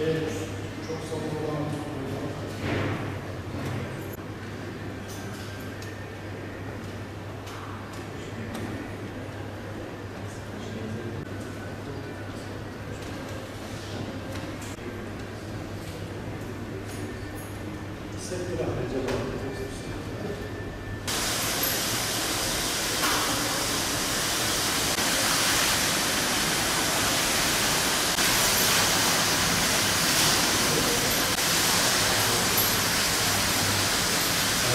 Evet, çok sabır olan Sevgili Ahmet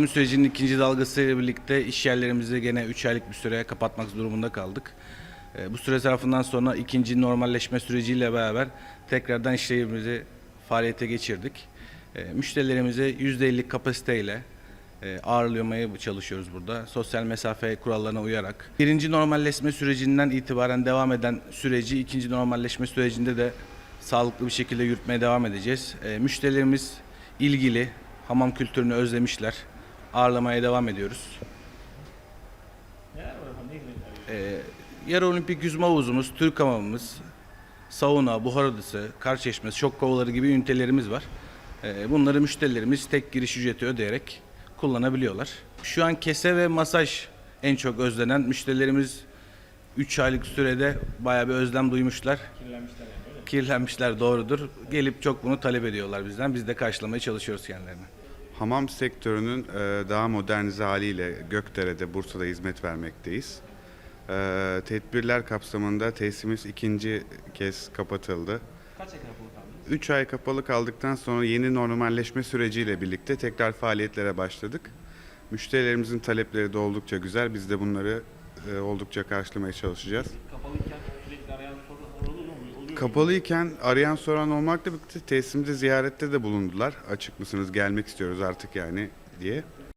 Bu sürecin ikinci dalgasıyla birlikte iş yerlerimizi gene 3 aylık bir süreye kapatmak durumunda kaldık. E, Bu süre zarfından sonra ikinci normalleşme süreciyle beraber tekrardan işlerimizi faaliyete geçirdik. E, Müşterilerimizi %50 kapasiteyle e, ağırlamaya çalışıyoruz burada. Sosyal mesafe kurallarına uyarak. Birinci normalleşme sürecinden itibaren devam eden süreci ikinci normalleşme sürecinde de sağlıklı bir şekilde yürütmeye devam edeceğiz. E, Müşterilerimiz ilgili, hamam kültürünü özlemişler. Ağırlamaya devam ediyoruz. Ee, yarı olimpik yüzme havuzumuz, Türk hamamımız, sauna, buhar odası, kar çeşmesi, şok kovaları gibi ünitelerimiz var. Ee, bunları müşterilerimiz tek giriş ücreti ödeyerek kullanabiliyorlar. Şu an kese ve masaj en çok özlenen müşterilerimiz 3 aylık sürede bayağı bir özlem duymuşlar. Kirlenmişler Kirlenmişler doğrudur. Gelip çok bunu talep ediyorlar bizden. Biz de karşılamaya çalışıyoruz kendilerini. Hamam sektörünün e, daha modernize haliyle Gökdere'de, Bursa'da hizmet vermekteyiz. E, Tedbirler kapsamında tesisimiz ikinci kez kapatıldı. Kaç ay kapalı kaldınız? 3 ay kapalı kaldıktan sonra yeni normalleşme süreciyle birlikte tekrar faaliyetlere başladık. Müşterilerimizin talepleri de oldukça güzel. Biz de bunları e, oldukça karşılamaya çalışacağız. Kapalıyken sürekli arayan mu? Kapalıyken arayan soran olmakla birlikte tesisimizi ziyarette de bulundular. Açık mısınız, gelmek istiyoruz artık yani diye.